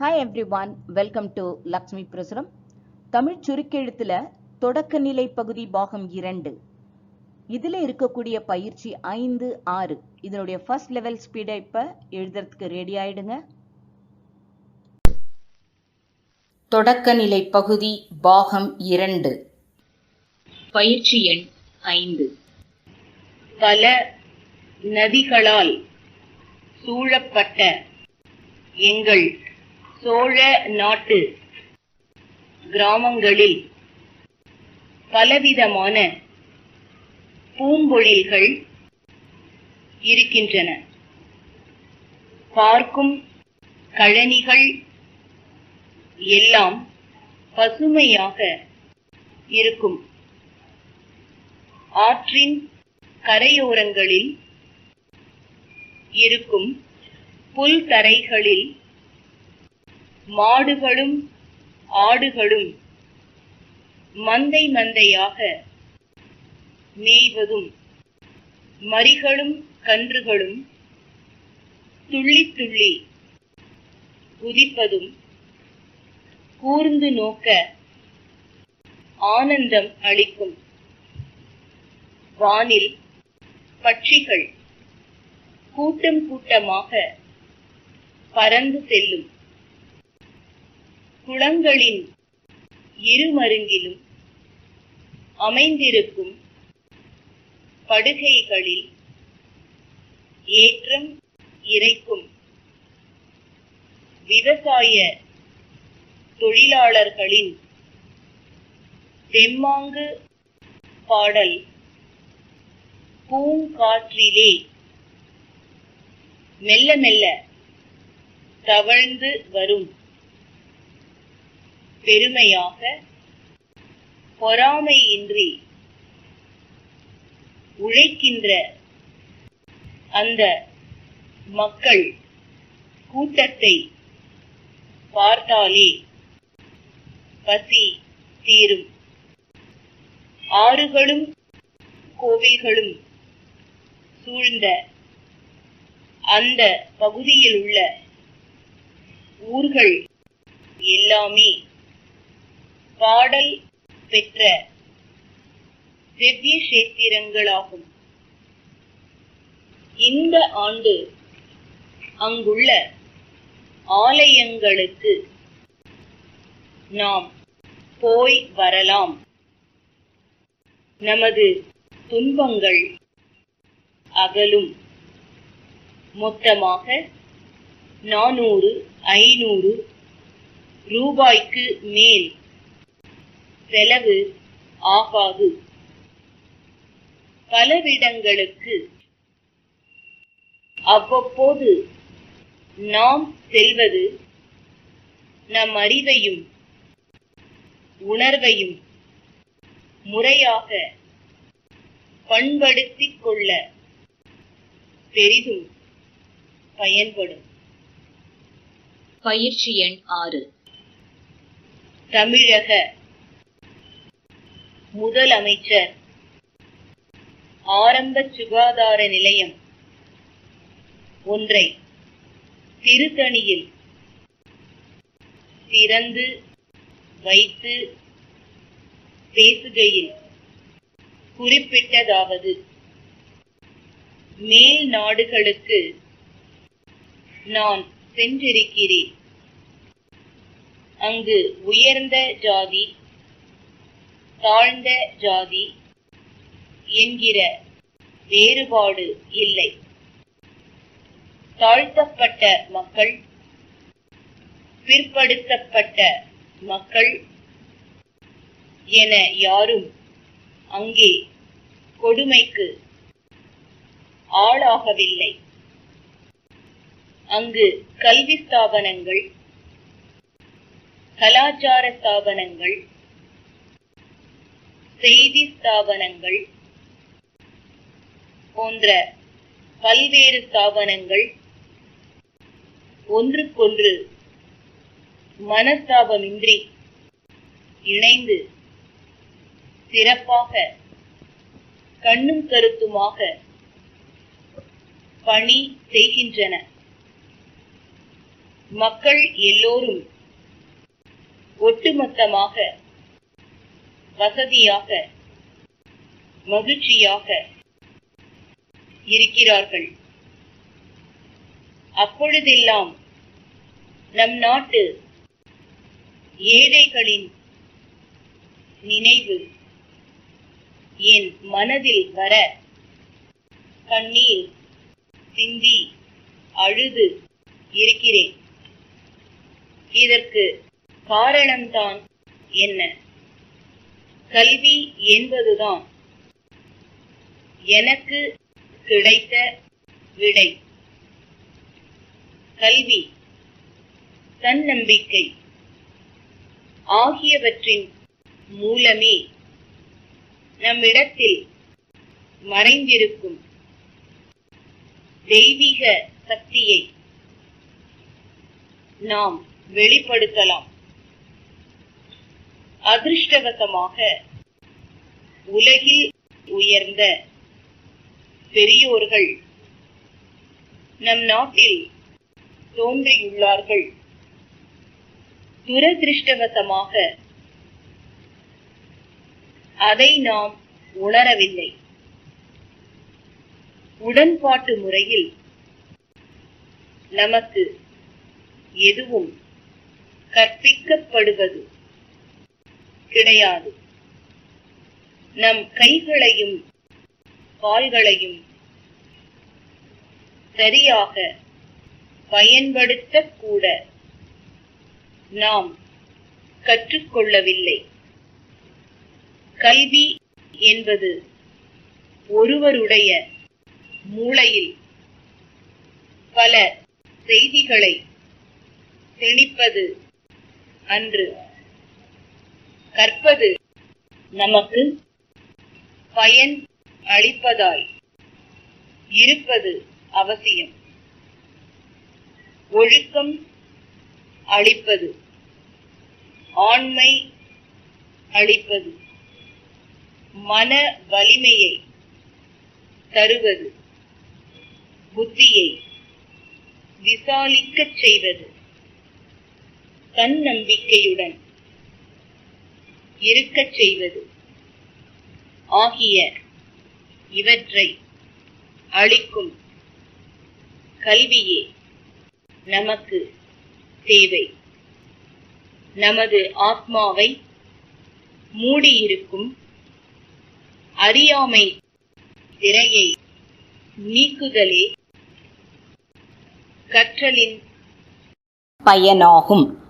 Hi everyone welcome to Lakshmi Prasuram Tamil சுருக்கெழுத்துல தொடக்க நிலை பகுதி பாகம் இரண்டு. இதில் இருக்கக்கூடிய பயிற்சி ஐந்து ஆறு. இதனுடைய ஃபர்ஸ்ட் லெவல் ஸ்பீடை இப்போ எழுதுறதுக்கு ரெடி ஆயிடுங்க. தொடக்க நிலை பகுதி பாகம் இரண்டு. பயிற்சி எண் ஐந்து. பல நதிகளால் சூழப்பட்ட எங்கள் சோழ நாட்டு கிராமங்களில் பலவிதமான பூம்பொழில்கள் இருக்கின்றன. பார்க்கும் கழனிகள் எல்லாம் பசுமையாக இருக்கும். ஆற்றின் கரையோரங்களில் இருக்கும் புல் தரைகளில் மாடுகளும் ஆடுகளும் மந்தை மந்தையாக மேய்வதும் மரிகளும் கன்றுகளும் துள்ளி துள்ளி குதிப்பதும் கூர்ந்து நோக்க ஆனந்தம் அளிக்கும். வானில் பட்சிகள் கூட்டம் கூட்டமாக பறந்து செல்லும். குளங்களின் இருமருங்கிலும் அமைந்திருக்கும் படுகைகளில் ஏற்றம் இறைக்கும் விவசாய தொழிலாளர்களின் தெம்மாங்கு பாடல் பூங்காற்றிலே மெல்ல மெல்ல தவழ்ந்து வரும். பெருமையாக பொறாமையின்றி உழைக்கின்ற அந்த மக்கள் கூட்டத்தை பார்த்தாலே பசி தீரும். ஆறுகளும் கோவில்களும் சூழ்ந்த அந்த பகுதியில் உள்ள ஊர்கள் எல்லாமே பாடல் பெற்ற திவ்ய சேத்திரங்களாகும் இந்த ஆண்டு அங்குள்ள ஆலயங்களுக்கு நாம் போய் வரலாம். நமது துன்பங்கள் அகலும். மொத்தமாக நானூறு ஐநூறு ரூபாய்க்கு மேல் செலவு ஆகாது. பலவிடங்களுக்கு அவ்வப்போது நாம் செல்வது நம் அறிவையும் உணர்வையும் முறையாக பண்படுத்திக் கொள்ள பெரிதும் பயன்படும். பயிற்சி எண் ஆறு. தமிழக முதலமைச்சர். ஆரம்ப சுகாதார நிலையம். ஒன்றை திருத்தணியில். திறந்து வைத்து பேசுகையில் குறிப்பிட்டதாவது மேல் நாடுகளுக்கு நான் சென்றிருக்கிறேன். அங்கு உயர்ந்த ஜாதி தாழ்ந்த ஜாதி என்கிற வேறுபாடு இல்லை. தாழ்த்தப்பட்ட மக்கள் பிற்படுத்தப்பட்ட மக்கள் என யாரும் அங்கே கொடுமைக்கு ஆளாகவில்லை. அங்கு கல்வி ஸ்தாபனங்கள் கலாச்சார ஸ்தாபனங்கள் செய்தி ஸ்தாபனங்கள். போன்ற பல்வேறு ஸ்தாபனங்கள். ஒன்றுக்கொன்று மனஸ்தாபமின்றி இணைந்து சிறப்பாக கண்ணும் கருத்துமாக பணி செய்கின்றன. மக்கள் எல்லோரும் ஒட்டுமொத்தமாக வசதியாக மகிழ்ச்சியாக இருக்கிறார்கள். அப்பொழுதெல்லாம் நம் நாட்டு ஏழைகளின் நினைவு என் மனதில் வர கண்ணீர் சிந்தி அழுது இருக்கிறேன். இதற்கு காரணம்தான் என்ன? கல்வி என்பதுதான் எனக்கு கிடைத்த விடை. கல்வி தன்னம்பிக்கை ஆகியவற்றின் மூலமே நம்மிடத்தில் மறைந்திருக்கும் தெய்வீக சக்தியை நாம் வெளிப்படுத்தலாம். அதிர்ஷ்டவசமாக. உலகில் உயர்ந்த பெரியோர்கள் நம் நாட்டில் தோன்றியுள்ளார்கள். துரதிருஷ்டவசமாக அதை நாம் உணரவில்லை. உடன்பாட்டு முறையில் நமக்கு எதுவும் கற்பிக்கப்படுவது கிடையாது. நம் கைகளையும் கால்களையும் சரியாக பயன்படுத்தக்கூட நாம் கற்றுக்கொள்ளவில்லை. கல்வி என்பது ஒருவருடைய மூளையில் பல செய்திகளை திணிப்பது அன்று கற்பது நமக்கு பயன் அளிப்பதாய் இருப்பது அவசியம். ஒழுக்கம் அளிப்பது ஆண்மை அளிப்பது மன வலிமையை தருவது புத்தியை விசாலிக்கச் செய்வது தன்னம்பிக்கையுடன் இருக்கச் செய்வது. ஆகிய இவற்றை அளிக்கும் கல்வியே நமக்கு தேவை. நமது ஆத்மாவை மூடியிருக்கும் அறியாமை திரையை நீக்குதலே கற்றலின் பயனாகும்.